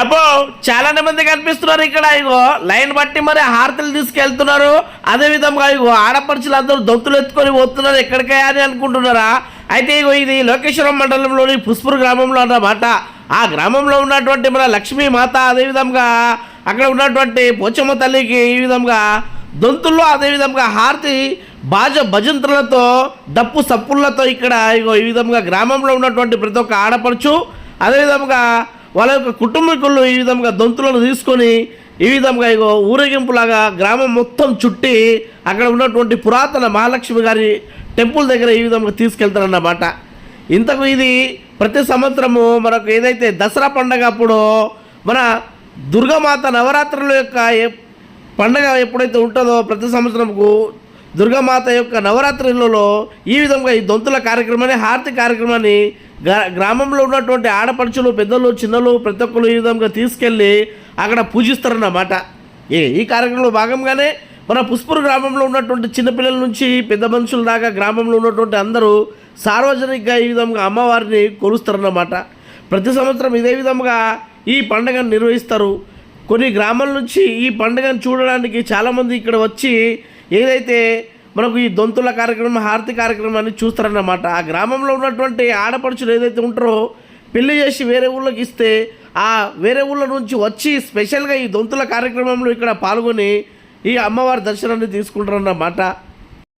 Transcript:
అబ్బో చాలానే మంది కనిపిస్తున్నారు ఇక్కడ ఇగో. లైన్ బట్టి మరి హారతులు తీసుకెళ్తున్నారు. అదే విధంగా ఇగో ఆడపడుచులు అందరూ దొంతులు ఎత్తుకొని పోతున్నారు ఎక్కడికే అని అనుకుంటున్నారా? అయితే ఇగో ఇది లోకేశ్వరం మండలంలోని పుష్పూర్ గ్రామంలో అన్నమాట. ఆ గ్రామంలో ఉన్నటువంటి మన లక్ష్మీ మాత అదే విధంగా అక్కడ ఉన్నటువంటి పోచమ్మ తల్లికి ఈ విధంగా దొంతుల్లో అదే విధంగా హారతి బాజ భజంత్రులతో డప్పు సప్పులతో ఇక్కడ ఇగో ఈ విధంగా గ్రామంలో ఉన్నటువంటి ప్రతి ఒక్క ఆడపడుచు అదేవిధంగా వాళ్ళ యొక్క కుటుంబీకులు ఈ విధంగా దొంతులను తీసుకొని ఈ విధంగా ఇగో ఊరేగింపులాగా గ్రామం మొత్తం చుట్టి అక్కడ ఉన్నటువంటి పురాతన మహాలక్ష్మి గారి టెంపుల్ దగ్గర ఈ విధంగా తీసుకెళ్తారన్నమాట. ఇంతకు ఇది ప్రతి సంవత్సరము మనకు ఏదైతే దసరా పండగ అప్పుడు మన దుర్గామాత నవరాత్రుల యొక్క పండగ ఎప్పుడైతే ఉంటుందో ప్రతి సంవత్సరంకు దుర్గామాత యొక్క నవరాత్రులలో ఈ విధంగా ఈ దొంతుల కార్యక్రమాన్ని హారతి కార్యక్రమాన్ని గ్రామంలో ఉన్నటువంటి ఆడపడుచులు పెద్దలు చిన్నలు ప్రతి ఒక్కరు ఈ విధంగా తీసుకెళ్ళి అక్కడ పూజిస్తారన్నమాట. ఏ ఈ కార్యక్రమంలో భాగంగానే మన పుష్పూర్ గ్రామంలో ఉన్నటువంటి చిన్నపిల్లల నుంచి పెద్ద మనుషుల దాకా గ్రామంలో ఉన్నటువంటి అందరూ సార్వజనికంగా ఈ విధంగా అమ్మవారిని కొలుస్తారన్నమాట. ప్రతి సంవత్సరం ఇదే విధంగా ఈ పండుగను నిర్వహిస్తారు. కొన్ని గ్రామాల నుంచి ఈ పండుగను చూడడానికి చాలామంది ఇక్కడ వచ్చి ఏదైతే మనకు ఈ దొంతుల కార్యక్రమం హారతి కార్యక్రమాన్ని చూస్తారన్నమాట. ఆ గ్రామంలో ఉన్నటువంటి ఆడపడుచులు ఏదైతే ఉంటారో పెళ్ళి చేసి వేరే ఊళ్ళకి ఇస్తే ఆ వేరే ఊళ్ళ నుంచి వచ్చి స్పెషల్గా ఈ దొంతుల కార్యక్రమంలో ఇక్కడ పాల్గొని ఈ అమ్మవారి దర్శనాన్ని తీసుకుంటారన్నమాట.